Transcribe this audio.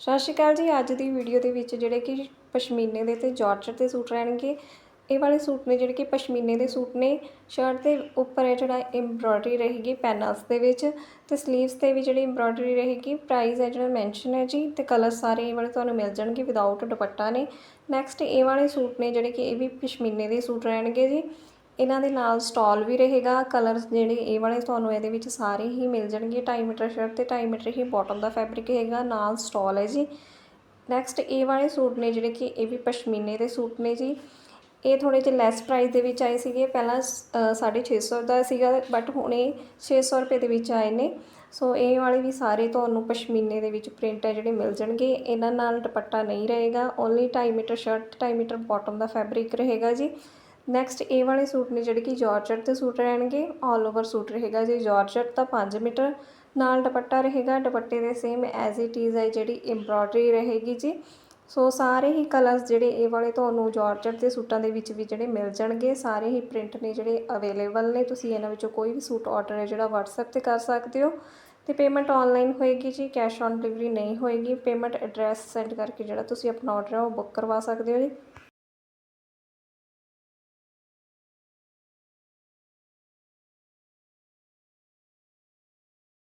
ਸਤਿ ਸ਼੍ਰੀ ਅਕਾਲ ਜੀ, ਅੱਜ ਦੀ ਵੀਡੀਓ ਦੇ ਵਿੱਚ ਜਿਹੜੇ ਕਿ ਪਸ਼ਮੀਨੇ ਦੇ ਤੇ ਜਾਰਜਟ ਦੇ ਸੂਟ ਰਹਿਣਗੇ। ਇਹ ਵਾਲੇ ਸੂਟ ਨੇ ਜਿਹੜੇ ਕਿ ਪਸ਼ਮੀਨੇ ਦੇ ਸੂਟ ਨੇ। ਸ਼ਰਟ ਦੇ ਉੱਪਰ ਹੈ ਜਿਹੜਾ ਐਮਬ੍ਰੋਇਡਰੀ ਰਹੇਗੀ ਪੈਨਲਸ ਦੇ ਵਿੱਚ ਤੇ ਸਲੀਵਸ ਤੇ ਵੀ ਜਿਹੜੀ ਐਮਬ੍ਰੋਇਡਰੀ ਰਹੇਗੀ ਪ੍ਰਾਈਸ ਹੈ ਜਿਹੜਾ ਮੈਂਸ਼ਨ ਹੈ ਜੀ ਤੇ ਕਲਰ ਸਾਰੇ ਇਹ ਵਾਲੇ ਤੁਹਾਨੂੰ ਮਿਲ ਜਾਣਗੇ ਵਿਦਆਊਟ ਦੁਪੱਟਾ ਨੇ। ਨੈਕਸਟ ਇਹ ਵਾਲੇ ਸੂਟ ਨੇ ਜਿਹੜੇ ਕਿ ਇਹ ਵੀ ਪਸ਼ਮੀਨੇ ਦੇ ਸੂਟ ਰਹਿਣਗੇ ਜੀ। ਇਹਨਾਂ ਦੇ ਨਾਲ ਸਟਾਲ ਵੀ ਰਹੇਗਾ ਕਲਰਸ ਜਿਹੜੇ ਇਹ ਵਾਲੇ ਤੁਹਾਨੂੰ ਇਹਦੇ ਵਿੱਚ ਸਾਰੇ ਹੀ ਮਿਲ ਜਾਣਗੇ 2.5 ਮੀਟਰ ਸ਼ਰਟ ਤੇ 2.5 ਮੀਟਰ ਹੀ ਬਾਟਮ ਦਾ ਫੈਬਰਿਕ ਹੈਗਾ ਨਾਲ ਸਟਾਲ ਹੈ ਜੀ। ਨੈਕਸਟ ਇਹ ਵਾਲੇ ਸੂਟ ਨੇ ਜਿਹੜੇ ਕਿ ਇਹ ਵੀ ਪਸ਼ਮੀਨੇ ਦੇ ਸੂਟ ਨੇ ਜੀ। ਇਹ ਥੋੜੇ ਜਿਹੇ ਲੈਸ ਪ੍ਰਾਈਸ ਦੇ ਵਿੱਚ ਆਏ ਸੀਗੇ ਪਹਿਲਾਂ ਅ, 650 ਦਾ ਸੀਗਾ ਬਟ ਹੁਣ ਇਹ 600 ਰੁਪਏ ਦੇ ਵਿੱਚ ਆਏ ਨੇ। ਸੋ ਇਹ ਵਾਲੇ ਵੀ ਸਾਰੇ ਤੁਹਾਨੂੰ ਪਸ਼ਮੀਨੇ ਦੇ ਵਿੱਚ ਪ੍ਰਿੰਟ ਹੈ ਜਿਹੜੇ ਮਿਲ ਜਾਣਗੇ। ਇਹਨਾਂ ਨਾਲ ਦੁਪੱਟਾ ਨਹੀਂ ਰਹੇਗਾ only 2.5 metre shirt 2.5 metre bottom ਦਾ ਫੈਬਰਿਕ ਰਹੇਗਾ ਜੀ। ਨੈਕਸਟ ਇਹ ਵਾਲੇ ਸੂਟ ਨੇ ਜਿਹੜੇ ਕਿ ਜਾਰਜਟ ਦੇ ਸੂਟ ਰਹਿਣਗੇ। ਆਲ ਓਵਰ ਸੂਟ ਰਹੇਗਾ ਜੀ ਜਾਰਜਟ ਤਾਂ 5 ਮੀਟਰ ਨਾਲ ਦੁਪੱਟਾ ਰਹੇਗਾ। ਦੁਪੱਟੇ ਦੇ ਸੇਮ ਐਜ਼ ਇਟ ਇਜ਼ ਹੈ ਜਿਹੜੀ ਐਮਬ੍ਰੋਇਡਰੀ ਰਹੇਗੀ ਜੀ। ਸੋ ਸਾਰੇ ਹੀ ਕਲਰਸ ਜਿਹੜੇ ਇਹ ਵਾਲੇ ਤੁਹਾਨੂੰ ਜਾਰਜਟ ਦੇ ਸੂਟਾਂ ਦੇ ਵਿੱਚ ਵੀ ਜਿਹੜੇ ਮਿਲ ਜਾਣਗੇ। ਸਾਰੇ ਹੀ ਪ੍ਰਿੰਟ ਨੇ ਜਿਹੜੇ ਅਵੇਲੇਬਲ ਨੇ। ਤੁਸੀਂ ਇਹਨਾਂ ਵਿੱਚੋਂ ਕੋਈ ਵੀ ਸੂਟ ਆਰਡਰ ਹੈ ਜਿਹੜਾ WhatsApp ਤੇ ਕਰ ਸਕਦੇ ਹੋ। ਤੇ ਪੇਮੈਂਟ ਆਨਲਾਈਨ ਹੋਏਗੀ ਜੀ ਕੈਸ਼ ਔਨ ਡਿਲੀਵਰੀ ਨਹੀਂ ਹੋਏਗੀ। ਪੇਮੈਂਟ ਐਡਰੈਸ ਸੈਂਡ ਕਰਕੇ ਜਿਹੜਾ ਤੁਸੀਂ ਆਪਣਾ ਆਰਡਰ ਹੈ ਉਹ ਬੁੱਕ ਕਰਵਾ ਸਕਦੇ ਹੋ ਜੀ।